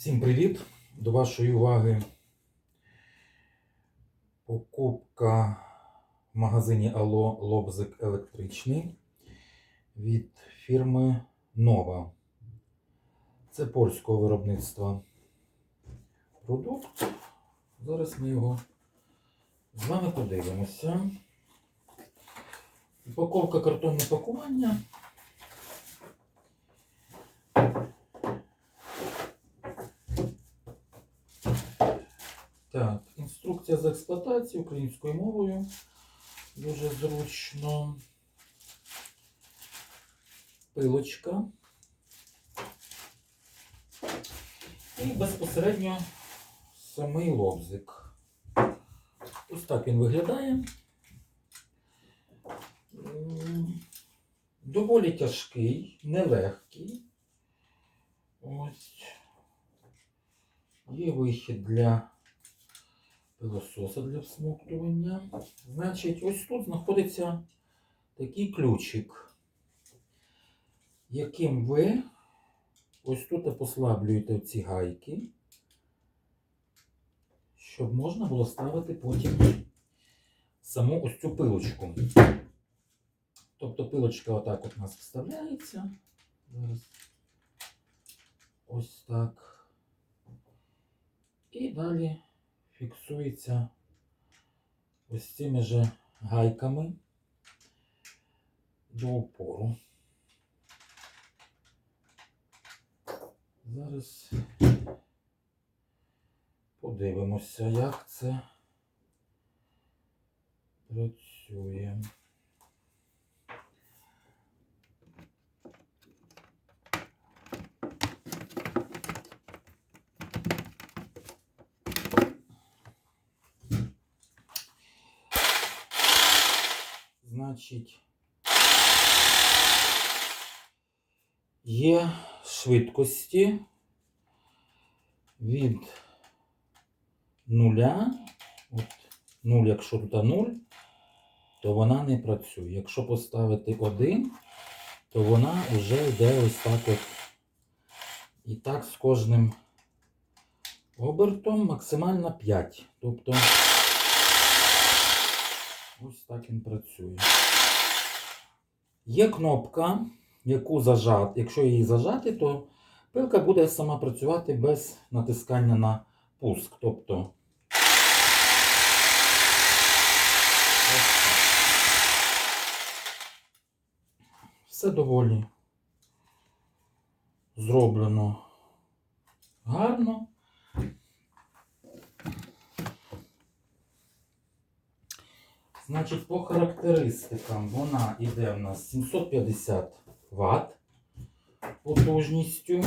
Всім привіт! До вашої уваги покупка в магазині Алло Лобзик електричний від фірми Нова. Це польського виробництва продукт. Зараз ми його з вами подивимося. Упаковка картонне пакування. Так, інструкція з експлуатації українською мовою. Дуже зручно. Пилочка. І безпосередньо самий лобзик. Ось так він виглядає. Доволі тяжкий, нелегкий. Ось. Є вихід для пилососа для всмоктування. Значить, ось тут знаходиться такий ключик, яким ви ось тут послаблюєте ці гайки, щоб можна було ставити потім саму ось цю пилочку. Тобто пилочка отак от у нас вставляється. Ось так. І далі фіксується ось цими же гайками до опору. Зараз подивимося, як це працює. Значить, є швидкості від нуля. От 0, якщо тут 0, то вона не працює. Якщо поставити 1, то вона вже йде ось так от. І так з кожним обертом максимально 5. Тобто ось так він працює. Є кнопка, яку зажати. Якщо її зажати, то пилка буде сама працювати без натискання на пуск. Тобто. Все доволі зроблено гарно. Значить, по характеристикам вона йде в нас 750 Вт потужністю.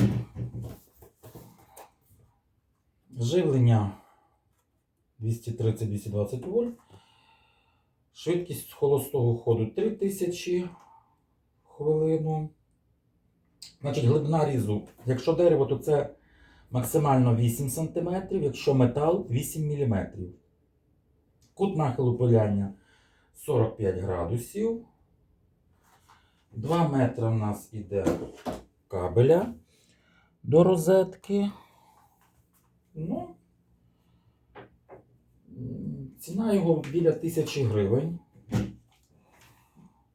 Живлення 230-220 вольт. Швидкість холостого ходу 3000 хвилину. Значить, глибина різу. Якщо дерево, то це максимально 8 см, якщо метал 8 мм. Кут нахилу пиляння 45 градусів. 2 метри у нас іде кабеля до розетки. Ну, ціна його біля 1000 гривень.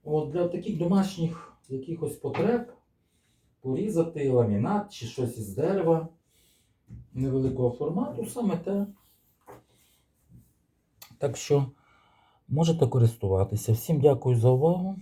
От для таких домашніх якихось потреб порізати ламінат чи щось із дерева невеликого формату, саме те. Так що можете користуватися. Всім дякую за увагу.